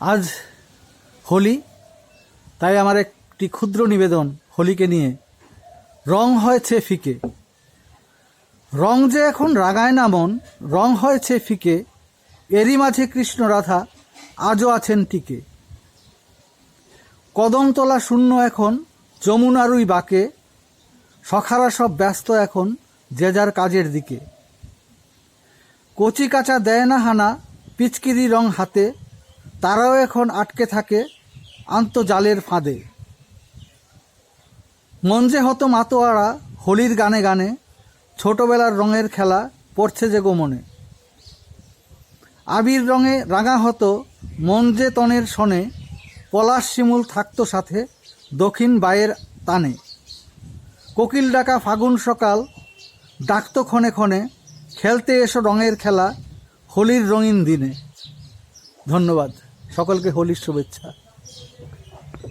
আজ হোলি, তাই আমার একটি ক্ষুদ্র নিবেদন হোলিকে নিয়ে। রং হয়েছে ফিকে। রং যে এখন রাগায় না মন, রং হয়েছে ফিকে। এরই মাঝে কৃষ্ণ রাধা আজও আছেন টিকে। কদমতলা শূন্য এখন যমুনারুই বাকে। সখারা সব ব্যস্ত এখন, যে যার কাজের দিকে। কচি কাঁচা দেয় না হানা, পিচকিরি রং হাতে। তারাও এখন আটকে থাকে আন্তজালের ফাঁদে। মঞ্জে হতো মাতোয়ারা হোলির গানে গানে, ছোটবেলার রঙের খেলা পড়ছে যে গোমনে। আবির রঙে রাঙা হতো মঞ্জে তনের শনে পলাশ শিমুল থাকতো সাথে দক্ষিণ বায়ের তানে। কোকিল ডাকা ফাগুন সকাল, ডাকতো ক্ষণে ক্ষণে, খেলতে এসো রঙের খেলা হোলির রঙিন দিনে। ধন্যবাদ। সকলকে হোলির শুভেচ্ছা।